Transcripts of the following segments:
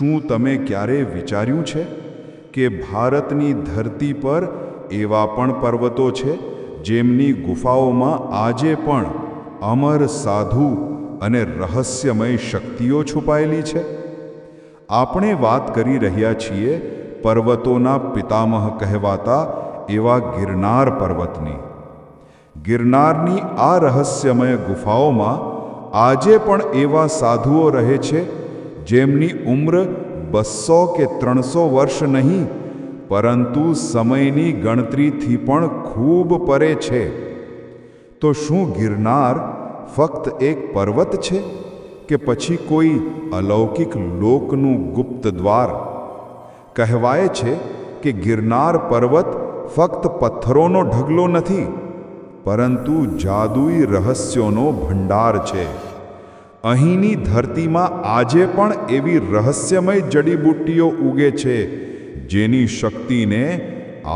શું તમે ક્યારે વિચાર્યું છે કે ભારતની ધરતી પર એવા પણ પર્વતો છે જેમની ગુફાઓમાં આજે પણ અમર સાધુ અને રહસ્યમય શક્તિઓ છુપાયેલી છે? આપણે વાત કરી રહ્યા છીએ પર્વતોના પિતામહ કહેવાતા એવા ગિરનાર પર્વતની. ગિરનારની આ રહસ્યમય ગુફાઓમાં આજે પણ એવા સાધુઓ રહે છે જેમની ઉંમર બસો કે ત્રણસો વર્ષ નહીં, પરંતુ સમયની ગણતરીથી પણ ખૂબ પરે છે. તો શું ગિરનાર ફક્ત એક પર્વત છે કે પછી કોઈ અલૌકિક લોકનું ગુપ્ત દ્વાર? કહેવાય છે કે ગિરનાર પર્વત ફક્ત પથ્થરોનો ઢગલો નથી, પરંતુ જાદુઈ રહસ્યોનો ભંડાર છે. અહીંની ધરતીમાં આજે પણ એવી રહસ્યમય જડીબુટ્ટીઓ ઉગે છે, જેની શક્તિને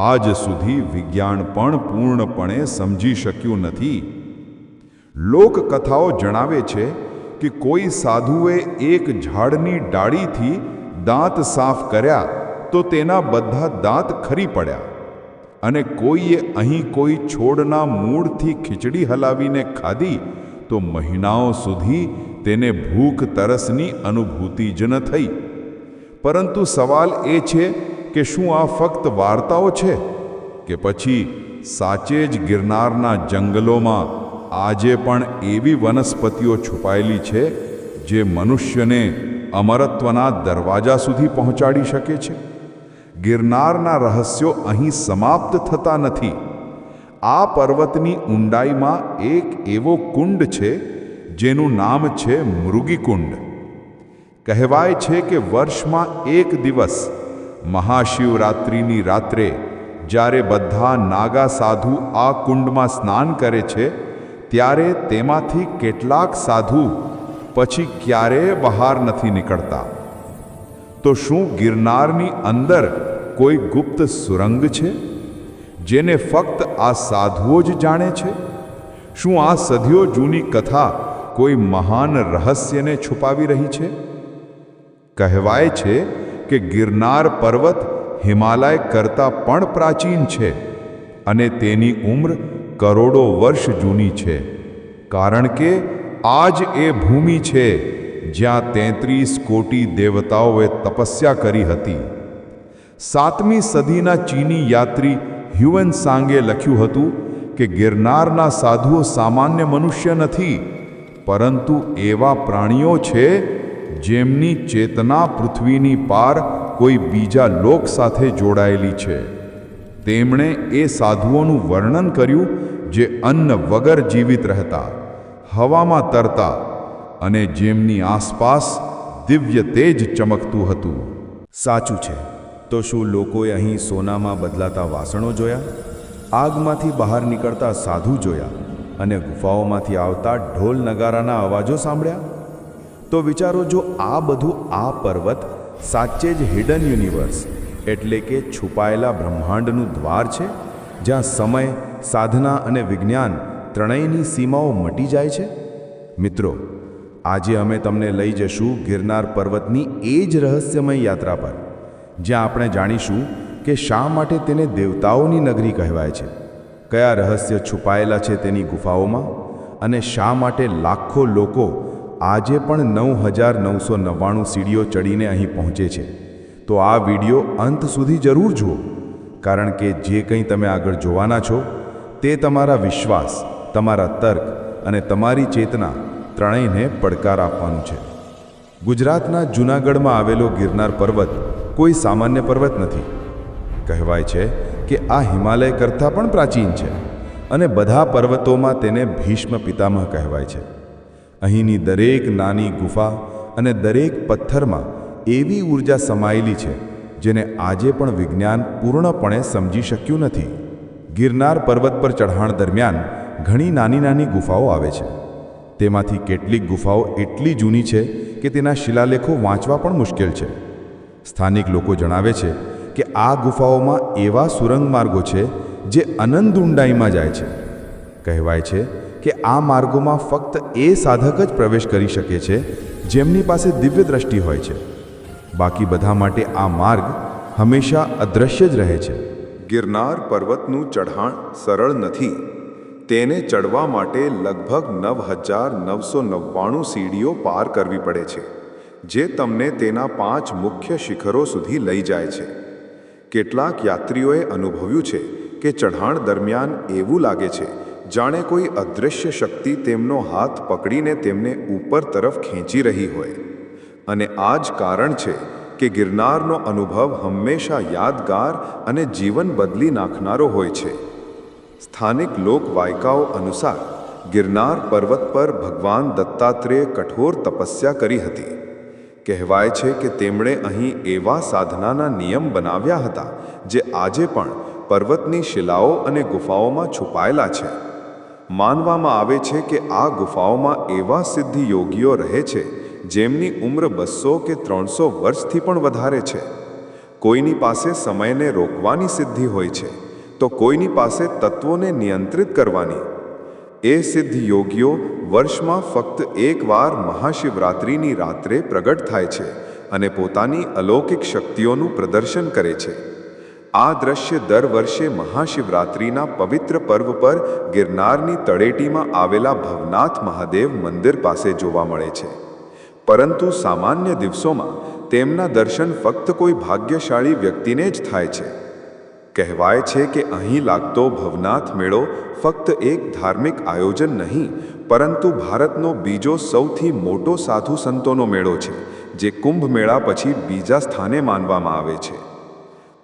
આજ સુધી વિજ્ઞાન પણ પૂર્ણપણે સમજી શક્યું નથી. લોકકથાઓ જણાવે છે કે કોઈ સાધુએ એક ઝાડની ડાળીથી દાંત સાફ કર્યા તો તેના બધા દાંત ખરી પડ્યા અને કોઈએ અહીં કોઈ છોડના મૂળથી ખીચડી હલાવીને ખાધી તો મહિનાઓ સુધી તેને ભૂખ તરસની અનુભૂતિ જ ન થઈ. પરંતુ સવાલ એ છે કે શું આ ફક્ત વાર્તાઓ છે કે પછી સાચે જ ગિરનારના જંગલોમાં આજે પણ એવી વનસ્પતિઓ છુપાયેલી છે જે મનુષ્યને અમરત્વના દરવાજા સુધી પહોંચાડી શકે છે? ગિરનારના રહસ્યો અહીં સમાપ્ત થતા નથી. આ પર્વતની ઊંડાઈમાં એક એવો કુંડ છે જેનું નામ છે મૃગીકુંડ. કહેવાય છે કે વર્ષમાં એક દિવસ મહાશિવરાત્રિની રાત્રે જ્યારે બધા નાગા સાધુ આ કુંડમાં સ્નાન કરે છે, ત્યારે તેમાંથી કેટલાક સાધુ પછી ક્યારેય બહાર નથી નીકળતા. તો શું ગિરનારની અંદર કોઈ ગુપ્ત સુરંગ છે, જેને ફક્ત આ સાધુઓ જ જાણે છે? શું આ સદીઓ જૂની કથા કોઈ મહાન રહસ્યને છુપાવી રહી છે? કહેવાય છે કે ગિરનાર પર્વત હિમાલય કરતાં પણ પ્રાચીન છે અને તેની ઉંમર કરોડો વર્ષ જૂની છે. કારણ કે આ જ એ ભૂમિ છે જ્યાં તેત્રીસ કોટી દેવતાઓએ તપસ્યા કરી હતી. સાતમી સદીના ચીની યાત્રી હ્યુએન સાંગે લખ્યું હતું કે ગિરનારના સાધુઓ સામાન્ય મનુષ્ય નથી પરંતુ એવા પ્રાણીઓ છે જેમની ચેતના પૃથ્વીની પાર કોઈ બીજા લોક સાથે જોડાયેલી છે. તેમણે એ સાધુઓનું વર્ણન કર્યું જે અન્ન વગર જીવિત રહેતા, હવામાં તરતા અને જેમની આસપાસ દિવ્ય તેજ ચમકતું હતું. સાચું છે, તો શું લોકોએ અહીં સોનામાં બદલાતા વાસણો જોયા? આગમાંથી બહાર નીકળતા સાધુ જોયા? અને ગુફાઓમાંથી આવતા ઢોલ નગારાના અવાજો સાંભળ્યા? તો વિચારો, જો આ બધું આ પર્વત સાચે જ હિડન યુનિવર્સ એટલે કે છુપાયેલા બ્રહ્માંડનું દ્વાર છે, જ્યાં સમય, સાધના અને વિજ્ઞાન ત્રણેયની સીમાઓ મટી જાય છે? મિત્રો, આજે અમે તમને લઈ જશું ગિરનાર પર્વતની એ જ રહસ્યમય યાત્રા પર, જ્યાં આપણે જાણીશું કે શા માટે તેને દેવતાઓની નગરી કહેવાય છે. કયા રહસ્ય છુપાયેલા છે તેની ગુફાઓમાં? અને શા માટે લાખો લોકો આજે પણ નવ હજાર નવસો નવ્વાણું સીડીઓ ચડીને અહીં પહોંચે છે? તો આ વિડિયો અંત સુધી જરૂર જુઓ, કારણ કે જે કંઈ તમે આગળ જોવાના છો, તે તમારા વિશ્વાસ, તમારા તર્ક અને તમારી ચેતના ત્રણેયને પડકાર આપવાનું છે. ગુજરાતના જૂનાગઢમાં આવેલો ગિરનાર પર્વત કોઈ સામાન્ય પર્વત નથી, કહેવાય છે કે આ હિમાલય કરતાં પણ પ્રાચીન છે અને બધા પર્વતોમાં તેને ભીષ્મ પિતામહ કહેવાય છે. અહીંની દરેક નાની ગુફા અને દરેક પથ્થરમાં એવી ઊર્જા સમાયેલી છે જેને આજે પણ વિજ્ઞાન પૂર્ણપણે સમજી શક્યું નથી. ગિરનાર પર્વત પર ચઢાણ દરમિયાન ઘણી નાની નાની ગુફાઓ આવે છે. તેમાંથી કેટલીક ગુફાઓ એટલી જૂની છે કે તેના શિલાલેખો વાંચવા પણ મુશ્કેલ છે. સ્થાનિક લોકો જણાવે છે કે આ ગુફાઓમાં એવા સુરંગ માર્ગો છે જે અનંત ઊંડાઈમાં જાય છે. કહેવાય છે કે આ માર્ગોમાં ફક્ત એ સાધક જ પ્રવેશ કરી શકે છે જેમની પાસે દિવ્ય દ્રષ્ટિ હોય છે. બાકી બધા માટે આ માર્ગ હંમેશા અદૃશ્ય જ રહે છે. ગિરનાર પર્વતનું ચઢાણ સરળ નથી. તેને ચડવા માટે લગભગ નવ હજાર નવસો નવ્વાણું સીડીઓ પાર કરવી પડે છે, જે તમને તેના પાંચ મુખ્ય શિખરો સુધી લઈ જાય છે. કેટલાક યાત્રીઓએ અનુભવ્યું છે કે ચઢાણ દરમિયાન એવું લાગે છે, જાણે કોઈ અદૃશ્ય શક્તિ તેમનો હાથ પકડીને તેમને ઉપર તરફ ખેંચી રહી હોય. અને આ જ કારણ છે કે ગિરનારનો અનુભવ હંમેશા યાદગાર અને જીવન બદલી નાખનારો હોય છે. સ્થાનિક લોકવાયકાઓ અનુસાર ગિરનાર પર્વત પર ભગવાન દત્તાત્રેય કઠોર તપસ્યા કરી હતી. કહેવાય છે કે તેમણે અહીં એવા સાધનાના નિયમ બનાવ્યા હતા, જે આજે પણ પર્વતની શિલાઓ અને ગુફાઓમાં છુપાયેલા છે. માનવામાં આવે છે કે આ ગુફાઓમાં એવા સિદ્ધિ યોગીઓ રહે છે, જેમની ઉંમર બસો કે ત્રણસો વર્ષથી પણ વધારે છે. કોઈની પાસે સમયને રોકવાની સિદ્ધિ હોય છે, તો કોઈની પાસે તત્વોને નિયંત્રિત કરવાની એ સિદ્ધ યોગીઓ વર્ષમાં ફક્ત એકવાર મહાશિવરાત્રિની રાત્રે પ્રગટ થાય છે અને પોતાની અલૌકિક શક્તિઓનું પ્રદર્શન કરે છે. આ દ્રશ્ય દર વર્ષે મહાશિવરાત્રિના પવિત્ર પર્વ પર ગિરનારની તળેટીમાં આવેલા ભવનાથ મહાદેવ મંદિર પાસે જોવા મળે છે. પરંતુ સામાન્ય દિવસોમાં તેમના દર્શન ફક્ત કોઈ ભાગ્યશાળી વ્યક્તિને જ થાય છે. કહેવાય છે કે અહીં લાગતો ભવનાથ મેળો ફક્ત એક ધાર્મિક આયોજન નહીં, પરંતુ ભારતનો બીજો સૌથી મોટો સાધુ સંતોનો મેળો છે, જે કુંભ મેળા પછી બીજા સ્થાને માનવામાં આવે છે.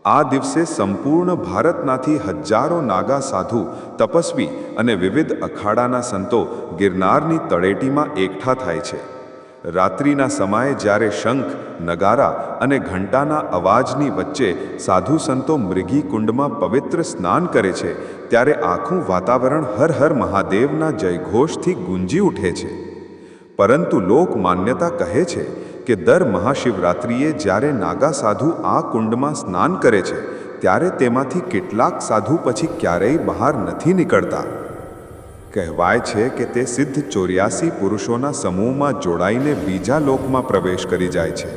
આ દિવસે સંપૂર્ણ ભારતનાથી હજારો નાગા સાધુ, તપસ્વી અને વિવિધ અખાડાના સંતો ગિરનારની તળેટીમાં એકઠા થાય છે. રાત્રિના સમયે જ્યારે શંખ, નગારા અને ઘંટાના અવાજની વચ્ચે સાધુ સંતો મૃગી કુંડમાં પવિત્ર સ્નાન કરે છે, ત્યારે આખું વાતાવરણ હર હર મહાદેવના જયઘોષથી ગુંજી ઉઠે છે. પરંતુ લોક માન્યતા કહે છે કે દર મહાશિવરાત્રિએ જ્યારે નાગા સાધુ આ કુંડમાં સ્નાન કરે છે, ત્યારે તેમાંથી કેટલાક સાધુ પછી ક્યારેય બહાર નથી નીકળતા. કહેવાય છે કે તે સિદ્ધ ચોર્યાસી પુરુષોના સમૂહમાં જોડાઈને બીજા લોકમાં પ્રવેશ કરી જાય છે.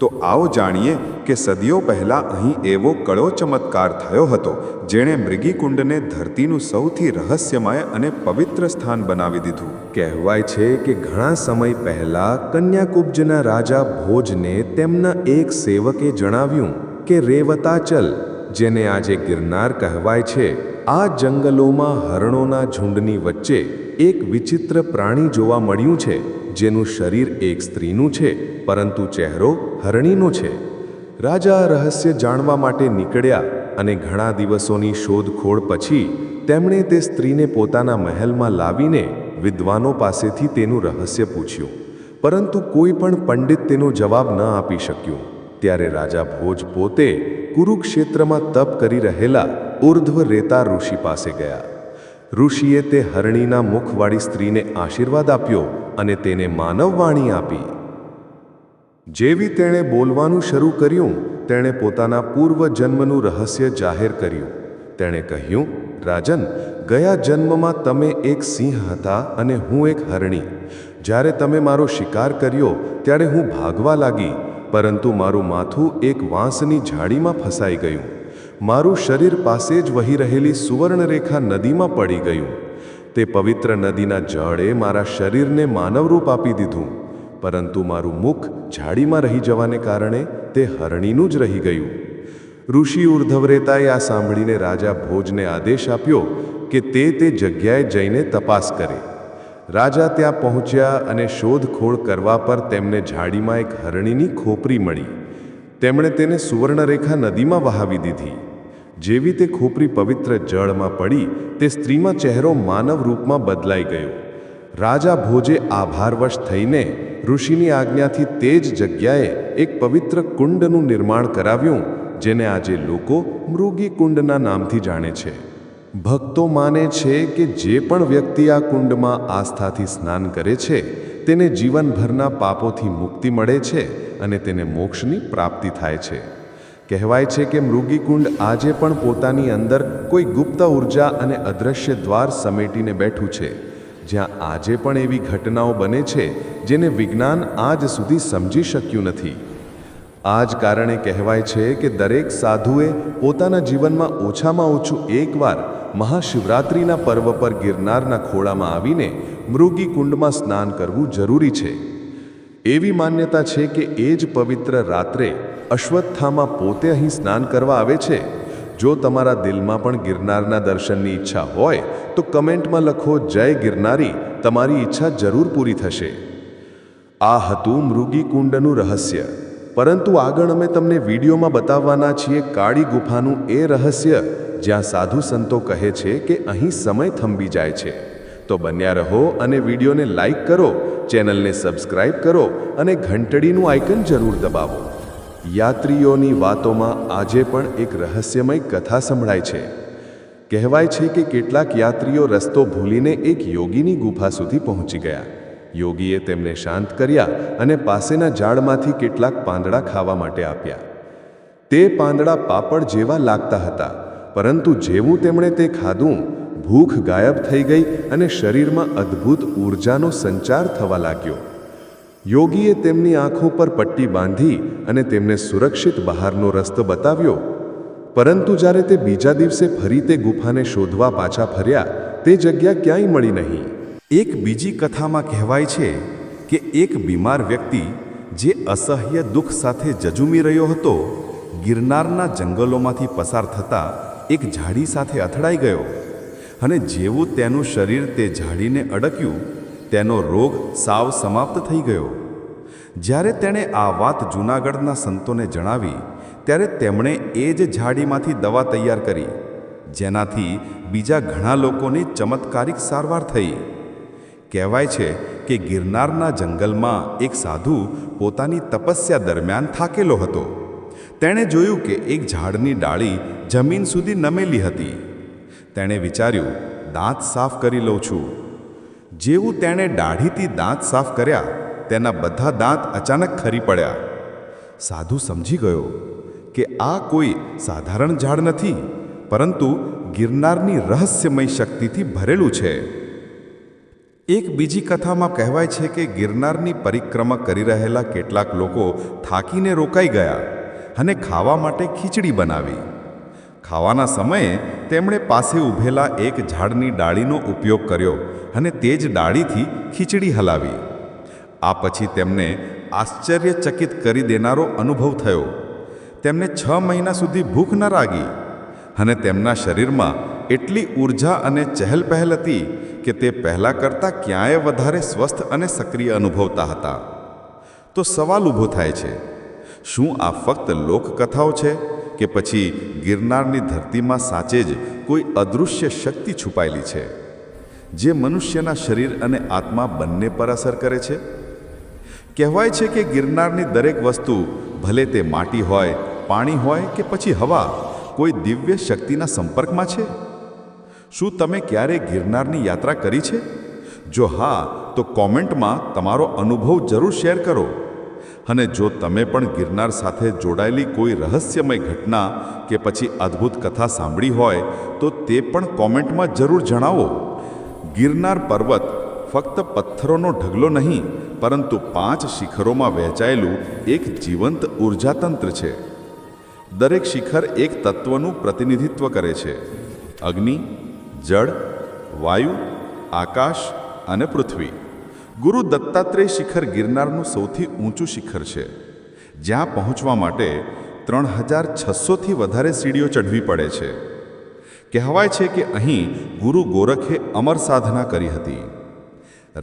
તો આવો જાણીએ કે સદીઓ પહેલાં અહીં એવો કળો ચમત્કાર થયો હતો, જેણે મૃગીકુંડને ધરતીનું સૌથી રહસ્યમય અને પવિત્ર સ્થાન બનાવી દીધું. કહેવાય છે કે ઘણા સમય પહેલાં કન્યાકુબ્જના રાજા ભોજને તેમના એક સેવકે જણાવ્યું કે, રેવતાચલ જેને આજે ગિરનાર કહેવાય છે. આ જંગલોમાં હરણોના ઝુંડની વચ્ચે એક વિચિત્ર પ્રાણી જોવા મળ્યું છે, જેનું શરીર એક સ્ત્રીનું છે, પરંતુ ચહેરો હરણીનો છે. રાજા રહસ્ય જાણવા માટે નીકળ્યા અને ઘણા દિવસોની શોધખોળ પછી તેમણે તે સ્ત્રીને પોતાના મહેલમાં લાવીને વિદ્વાનો પાસેથી તેનું રહસ્ય પૂછ્યું. પરંતુ કોઈ પણ પંડિત તેનો જવાબ ન આપી શક્યું. ત્યારે રાજા ભોજ પોતે કુરુક્ષેત્રમાં તપ કરી રહેલા ઉર્ધ્વ રેતા ઋષિ પાસે ગયા. ઋષિએ તે હરણીના મુખવાળી સ્ત્રીને આશીર્વાદ આપ્યો અને તેને માનવવાણી આપી. જેવી તેણે બોલવાનું શરૂ કર્યું, તેણે પોતાના પૂર્વજન્મનું રહસ્ય જાહેર કર્યું. તેણે કહ્યું, રાજન, ગયા જન્મમાં તમે એક સિંહ હતા અને હું એક હરણી. જ્યારે તમે મારો શિકાર કર્યો, ત્યારે હું ભાગવા લાગી. પરંતુ મારું માથું એક વાંસની ઝાડીમાં ફસાઈ ગયું. મારું શરીર પાસે જ વહી રહેલી સુવર્ણરેખા નદીમાં પડી ગયું. તે પવિત્ર નદીના જળે મારા શરીરને માનવરૂપ આપી દીધું. પરંતુ મારું મુખ ઝાડીમાં રહી જવાને કારણે તે હરણીનું જ રહી ગયું. ઋષિ ઉર્ધવરેતાએ આ સાંભળીને રાજા ભોજને આદેશ આપ્યો કે તે તે જગ્યાએ જઈને તપાસ કરે. રાજા ત્યાં પહોંચ્યા અને શોધખોળ કરવા પર તેમને ઝાડીમાં એક હરણીની ખોપરી મળી. તેમણે તેને સુવર્ણરેખા નદીમાં વહાવી દીધી. જેવી તે ખોપરી પવિત્ર જળમાં પડી, તે સ્ત્રીમાં ચહેરો માનવ રૂપમાં બદલાઈ ગયો. રાજા ભોજે આભારવશ થઈને ઋષિની આજ્ઞાથી તે જ જગ્યાએ એક પવિત્ર કુંડનું નિર્માણ કરાવ્યું, જેને આજે લોકો મૃગી કુંડના નામથી જાણે છે. ભક્તો માને છે કે જે પણ વ્યક્તિ આ કુંડમાં આસ્થાથી સ્નાન કરે છે, તેને જીવનભરના પાપોથી મુક્તિ મળે છે અને તેને મોક્ષની પ્રાપ્તિ થાય છે. કહેવાય છે કે મૃગીકુંડ આજે પણ પોતાની અંદર કોઈ ગુપ્ત ઊર્જા અને અદૃશ્ય દ્વાર સમેટીને બેઠું છે. જ્યાં આજે પણ એવી ઘટનાઓ બને છે જેને વિજ્ઞાન આજ સુધી સમજી શક્યું નથી. આ જ કારણે કહેવાય છે કે દરેક સાધુએ પોતાના જીવનમાં ઓછામાં ઓછું એકવાર મહાશિવરાત્રિના પર્વ પર ગિરનારના ખોળામાં આવીને મૃગી કુંડમાં સ્નાન કરવું જરૂરી છે. એવી માન્યતા છે કે એ જ પવિત્ર રાત્રે અશ્વત્થામાં પોતે અહીં સ્નાન કરવા આવે છે. જો તમારા દિલમાં પણ ગિરનારના દર્શનની ઈચ્છા હોય, તો કમેન્ટમાં લખો, જય ગિરનારી, તમારી ઈચ્છા જરૂર પૂરી થશે. આ હતું મૃગી કુંડનું રહસ્ય. પરંતુ આગળ અમે તમને વિડીયોમાં બતાવવાના છીએ કાળી ગુફાનું એ રહસ્ય. જ્યાં સાધુ સંતો કહે છે કે અહીં સમય થંભી જાય છે. તો બન્યા રહો અને વિડીયોને લાઈક કરો, ચેનલને સબસ્ક્રાઇબ કરો અને ઘંટડીનું આઇકન જરૂર દબાવો. યાત્રીઓની વાતોમાં આજે પણ એક રહસ્યમય કથા સંભળાય છે. કહેવાય છે કે કેટલાક યાત્રીઓ રસ્તો ભૂલીને એક યોગીની ગુફા સુધી પહોંચી ગયા. યોગીએ તેમને શાંત કર્યા અને પાસેના ઝાડમાંથી કેટલાક પાંદડા ખાવા માટે આપ્યા. તે પાંદડા પાપડ જેવા લાગતા હતા. પરંતુ જેવું તેમણે તે ખાધું, ભૂખ ગાયબ થઈ ગઈ અને શરીરમાં અદ્ભુત ઊર્જાનો સંચાર થવા લાગ્યો. યોગીએ તેમની આંખો પર પટ્ટી બાંધી અને તેમને સુરક્ષિત બહારનો રસ્તો બતાવ્યો. પરંતુ જ્યારે તે બીજા દિવસે ફરી તે ગુફાને શોધવા પાછા ફર્યા, તે જગ્યા ક્યાંય મળી નહીં. એક બીજી કથામાં કહેવાય છે કે એક બીમાર વ્યક્તિ જે અસહ્ય દુઃખ સાથે જજુમી રહ્યો હતો, ગિરનારના જંગલોમાંથી પસાર થતા એક ઝાડી સાથે અથડાઈ ગયો અને જેવું તેનું શરીર તે ઝાડીને અડક્યું, તેનો રોગ સાવ સમાપ્ત થઈ ગયો. જ્યારે તેણે આ વાત જૂનાગઢના સંતોને જણાવી, ત્યારે તેમણે એ જ ઝાડીમાંથી દવા તૈયાર કરી, જેનાથી બીજા ઘણા લોકોની ચમત્કારિક સારવાર થઈ. કહેવાય છે કે ગિરનારના જંગલમાં એક સાધુ પોતાની તપસ્યા દરમિયાન થાકેલો હતો. તેણે જોયું કે એક ઝાડની ડાળી જમીન સુધી નમેલી હતી. તેણે વિચાર્યું, દાંત સાફ કરી લઉં છું. જેવું તેણે દાઢીથી દાંત સાફ કર્યા, તેના બધા દાંત અચાનક ખરી પડ્યા. સાધુ સમજી ગયો કે આ કોઈ સાધારણ ઝાડ નથી, પરંતુ ગિરનારની રહસ્યમય શક્તિથી ભરેલું છે. એક બીજી કથામાં કહેવાય છે કે ગિરનારની પરિક્રમા કરી રહેલા કેટલાક લોકો થાકીને રોકાઈ ગયા. અને ખાવા માટે ખીચડી બનાવી. ખાવાના સમયે તેમણે પાસે ઊભેલા એક ઝાડની ડાળીનો ઉપયોગ કર્યો અને તે જ ડાળીથી ખીચડી હલાવી. આ પછી તેમને આશ્ચર્યચકિત કરી દેનારો અનુભવ થયો. તેમને છ મહિના સુધી ભૂખ ન લાગી અને તેમના શરીરમાં એટલી ઊર્જા અને ચહેલપહેલ હતી કે તે પહેલાં કરતાં ક્યાંય વધારે સ્વસ્થ અને સક્રિય અનુભવતા હતા. તો સવાલ ઊભો થાય છે શું આ ફક્ત લોકકથાઓ છે કે પછી ગિરનારની ધરતીમાં સાચે જ કોઈ અદૃશ્ય શક્તિ છુપાયેલી છે, જે મનુષ્યના શરીર અને આત્મા બંને પર અસર કરે છે? કહેવાય છે કે ગિરનારની દરેક વસ્તુ ભલે તે માટી હોય, પાણી હોય કે પછી હવા, કોઈ દિવ્ય શક્તિના સંપર્કમાં છે? શું તમે ક્યારે ગિરનારની યાત્રા કરી છે? જો હા, તો કોમેન્ટમાં તમારો અનુભવ જરૂર શેર કરો. અને જો તમે પણ ગિરનાર સાથે જોડાયેલી કોઈ રહસ્યમય ઘટના કે પછી અદ્ભુત કથા સાંભળી હોય, તો તે પણ કોમેન્ટમાં જરૂર જણાવો. ગિરનાર પર્વત ફક્ત પથ્થરોનો ઢગલો નહીં, પરંતુ પાંચ શિખરોમાં વહેંચાયેલું એક જીવંત ઉર્જાતંત્ર છે. દરેક શિખર એક તત્વનું પ્રતિનિધિત્વ કરે છે. અગ્નિ, જળ, વાયુ, આકાશ અને પૃથ્વી. ગુરુ દત્તાત્રેય શિખર ગિરનારનું સૌથી ઊંચું શિખર છે, જ્યાં પહોંચવા માટે ત્રણ હજાર છસોથી વધારે સીડીઓ ચઢવી પડે છે. કહેવાય છે કે અહીં ગુરુ ગોરખે અમર સાધના કરી હતી.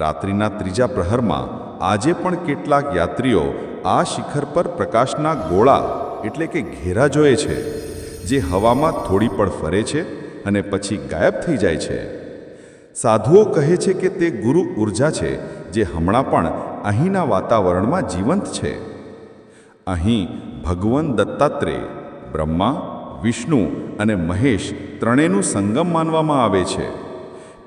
રાત્રિના ત્રીજા પ્રહરમાં આજે પણ કેટલાક યાત્રીઓ આ શિખર પર પ્રકાશના ગોળા, એટલે કે ઘેરા જોએ છે, જે હવામાં થોડી પણ ફરે છે અને પછી ગાયબ થઈ જાય છે. સાધુઓ કહે છે કે તે ગુરુ ઊર્જા છે જે હમણાં પણ અહીંના વાતાવરણમાં જીવંત છે. અહીં ભગવાન દત્તાત્રેય, બ્રહ્મા, વિષ્ણુ અને મહેશ ત્રણેયનું સંગમ માનવામાં આવે છે.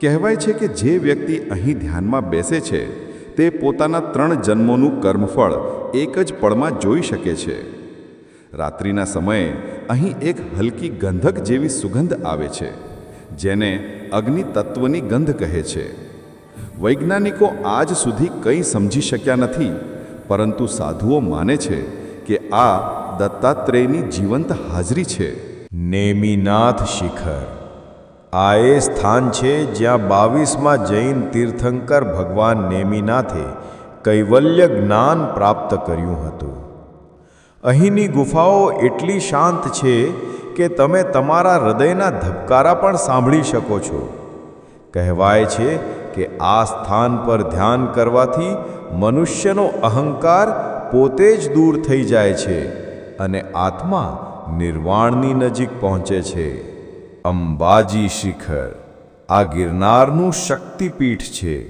કહેવાય છે કે જે વ્યક્તિ અહીં ધ્યાનમાં બેસે છે, તે પોતાના ત્રણ જન્મોનું કર્મફળ એક જ પળમાં જોઈ શકે છે. રાત્રિના સમયે અહીં એક હલકી ગંધક જેવી સુગંધ આવે છે, જેને અગ્નિ તત્વની ગંધ કહે છે. વૈજ્ઞાનિકો આજ સુધી કંઈ સમજી શક્યા નથી, પરંતુ સાધુઓ માને છે કે આ દત્તાત્રેયની જીવંત હાજરી છે. નેમિનાથ શિખર. આ એ સ્થાન છે જ્યાં બાવીસમાં જૈન તીર્થંકર ભગવાન નેમિનાથે કૈવલ્ય જ્ઞાન પ્રાપ્ત કર્યું હતું. અહીંની ગુફાઓ એટલી શાંત છે કે તમે તમારા હૃદયના ધબકારા પણ સાંભળી શકો છો. કહેવાય છે કે આ સ્થાન પર ધ્યાન કરવાથી મનુષ્યનો અહંકાર પોતે જ દૂર થઈ જાય છે અને આત્મા નિર્વાણની નજીક પહોંચે છે. અંબાજી શિખર. આ ગિરનારનું શક્તિપીઠ છે.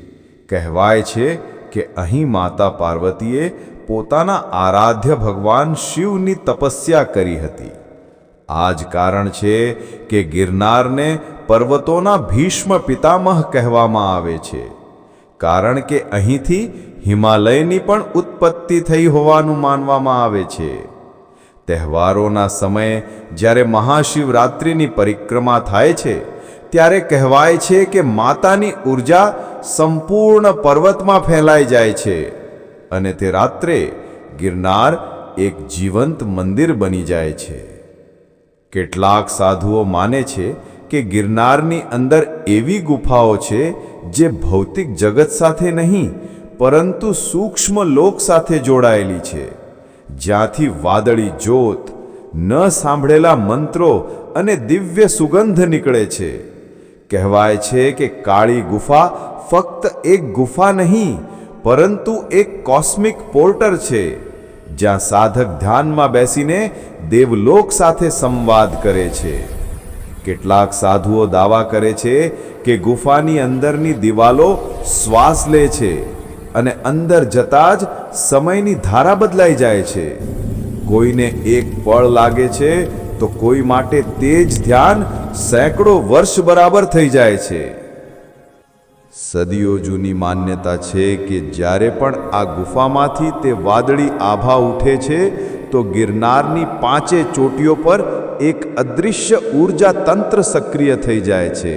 કહેવાય છે કે અહીં માતા પાર્વતીએ પોતાના આરાધ્ય ભગવાન શિવની તપસ્યા કરી હતી. આ જ કારણ છે કે ગિરનારને પર્વતોના ભીષ્મ પિતામહ કહેવામાં આવે છે. કારણ કે અહીંથી હિમાલયની પણ ઉત્પત્તિ થઈ હોવાનું માનવામાં આવે છે. તહેવારોના સમયે જ્યારે મહાશિવરાત્રિની પરિક્રમા થાય છે, ત્યારે કહેવાય છે કે માતાની ઊર્જા સંપૂર્ણ પર્વતમાં ફેલાઈ જાય છે અને તે રાત્રે ગિરનાર એક જીવંત મંદિર બની જાય છે. કેટલાક સાધુઓ માને છે કે ગિરનારની અંદર એવી ગુફાઓ છે જે ભૌતિક જગત સાથે નહીં, પરંતુ સૂક્ષ્મ લોક સાથે જોડાયેલી છે. જ્યાંથી વાદળી જોત ન સાંભળેલા મંત્રો અને દિવ્ય સુગંધ નીકળે છે. કહેવાય છે કે કાળી ગુફા ફક્ત એક ગુફા નહીં, પરંતુ એક કોસ્મિક પોર્ટર છે. જ્યાં સાધક ધ્યાનમાં બેસીને દેવલોક સાથે સંવાદ કરે છે. કેટલાક સાધુઓ દાવા કરે છે કે ગુફાની અંદરની દિવાલો શ્વાસ લે છે અને અંદર જતા જ સમયની ધારા બદલાઈ જાય છે. કોઈને એક પળ લાગે છે તો કોઈ માટે તે જ ધ્યાન સેંકડો વર્ષ બરાબર થઈ જાય છે. સદીઓ જૂની માન્યતા છે કે જ્યારે પણ આ ગુફામાંથી તે વાદળી આભા ઉઠે છે, તો ગિરનારની પાંચે ચોટીઓ પર એક અદૃશ્ય ઊર્જા તંત્ર સક્રિય થઈ જાય છે.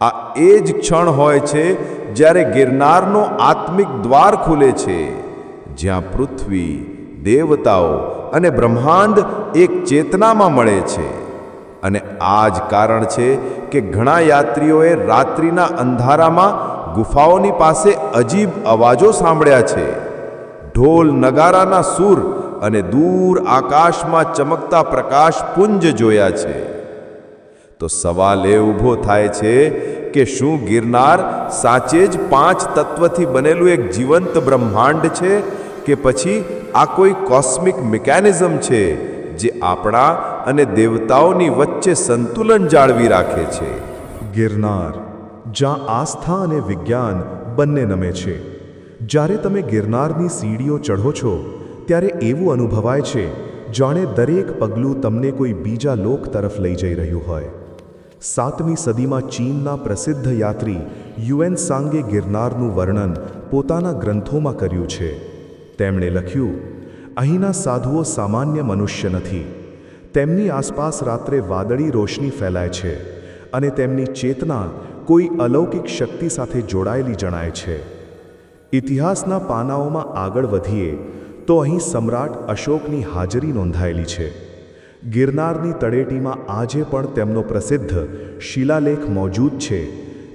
આ એ જ ક્ષણ હોય છે જ્યારે ગિરનારનો આત્મિક દ્વાર ખુલે છે, જ્યાં પૃથ્વી, દેવતાઓ અને બ્રહ્માંડ એક ચેતનામાં મળે છે. અને આ જ કારણ છે કે ઘણા યાત્રીઓએ રાત્રિના અંધારામાં ગુફાઓની પાસે અજીબ અવાજો સાંભળ્યા છે. ઢોલ નગારાના સૂર અને દૂર આકાશમાં ચમકતા પ્રકાશ પુંજ જોયા છે. તો સવાલ એ ઊભો થાય છે કે શું ગિરનાર સાચે જ પાંચ તત્વથી બનેલું એક જીવંત બ્રહ્માંડ છે કે પછી આ કોઈ કોસ્મિક મિકેનિઝમ છે? જે આપણા અને દેવતાઓની વચ્ચે સંતુલન જાળવી રાખે છે. ગિરનાર, જ્યાં આસ્થા અને વિજ્ઞાન બંને નમે છે. જ્યારે તમે ગિરનારની સીડીઓ ચઢો છો, ત્યારે એવું અનુભવાય છે, જાણે દરેક પગલું તમને કોઈ બીજા લોક તરફ લઈ જઈ રહ્યું હોય. સાતમી સદીમાં ચીનના પ્રસિદ્ધ યાત્રી યુએન સાંગે ગિરનારનું વર્ણન પોતાના ગ્રંથોમાં કર્યું છે. તેમણે લખ્યું અહીંના સાધુઓ સામાન્ય મનુષ્ય નથી. તેમની આસપાસ રાત્રે વાદળી રોશની ફેલાય છે અને તેમની ચેતના કોઈ અલૌકિક શક્તિ સાથે જોડાયેલી જણાય છે. ઇતિહાસના પાનાઓમાં આગળ વધીએ તો અહીં સમ્રાટ અશોકની હાજરી નોંધાયેલી છે. ગિરનારની તળેટીમાં આજે પણ તેમનો પ્રસિદ્ધ શિલાલેખ મોજૂદ છે,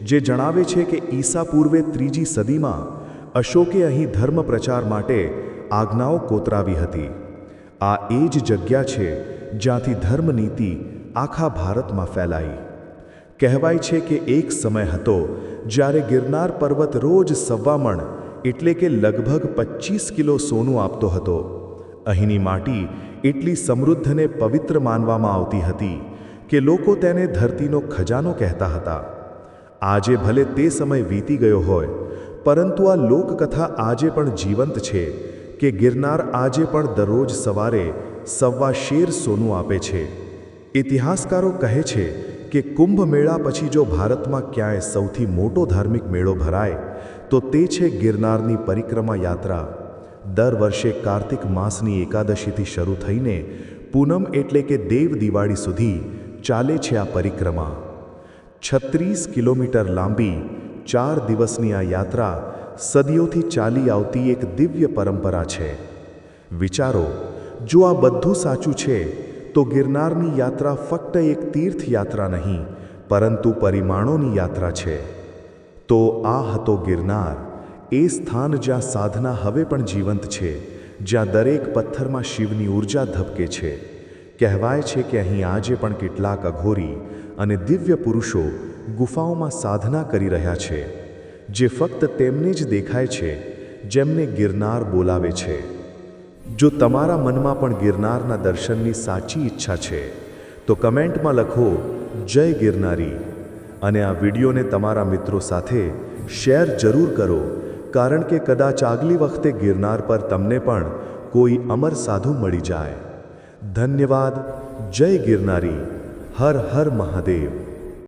જે જણાવે છે કે ઈસા પૂર્વે ત્રીજી સદીમાં અશોકે અહીં ધર્મ પ્રચાર માટે આજ્ઞાઓ કોતરાવી હતી. આ એ જ જગ્યા છે જ્યાંથી ધર્મનીતિ આખા ભારતમાં ફેલાઈ. કહેવાય છે કે એક સમય હતો જ્યારે ગિરનાર પર્વત રોજ સવ્વામણ એટલે કે લગભગ પચીસ કિલો સોનું આપતો હતો. અહીંની માટી એટલી સમૃદ્ધ અને પવિત્ર માનવામાં આવતી હતી કે લોકો તેને ધરતીનો ખજાનો કહેતા હતા. આજે ભલે તે સમય વીતી ગયો હોય, પરંતુ આ લોકકથા આજે પણ જીવંત છે કે ગિરનાર આજે પણ દરરોજ સવારે સવા શેર સોનું આપે છે. ઇતિહાસકારો કહે છે કે કુંભ મેળા પછી જો ભારતમાં ક્યાંય સૌથી મોટો ધાર્મિક મેળો ભરાય, તો તે છે ગિરનારની પરિક્રમા યાત્રા. દર વર્ષે કાર્તિક માસની એકાદશીથી શરૂ થઈને પૂનમ એટલે કે દેવ દિવાળી સુધી ચાલે છે આ પરિક્રમા. છત્રીસ કિલોમીટર લાંબી ચાર દિવસની આ યાત્રા સદીઓથી ચાલી આવતી એક દિવ્ય પરંપરા છે. વિચારો, જો આ બધું સાચું છે, તો ગિરનારની યાત્રા ફક્ત એક તીર્થયાત્રા નહીં, પરંતુ પરિમાણોની યાત્રા છે. તો આ હતો ગિરનાર, એ સ્થાન જ્યાં સાધના હવે પણ જીવંત છે, જ્યાં દરેક પથ્થરમાં શિવની ઊર્જા ધબકે છે. કહેવાય છે કે અહીં આજે પણ કેટલાક અઘોરી અને દિવ્ય પુરુષો ગુફાઓમાં સાધના કરી રહ્યા છે. જે ફક્ત તેમને જ દેખાય છે, જેમને ગિરનાર બોલાવે છે. જો તમારા મનમાં પણ ગિરનારના દર્શનની સાચી ઈચ્છા છે, તો કમેન્ટમાં લખો, જય ગિરનારી. અને આ વિડીયોને તમારા મિત્રો સાથે શેર જરૂર કરો, કારણ કે કદાચ આગલી વખતે ગિરનાર પર તમને પણ કોઈ અમર સાધુ મળી જાય. ધન્યવાદ. જય ગિરનારી. હર હર મહાદેવ.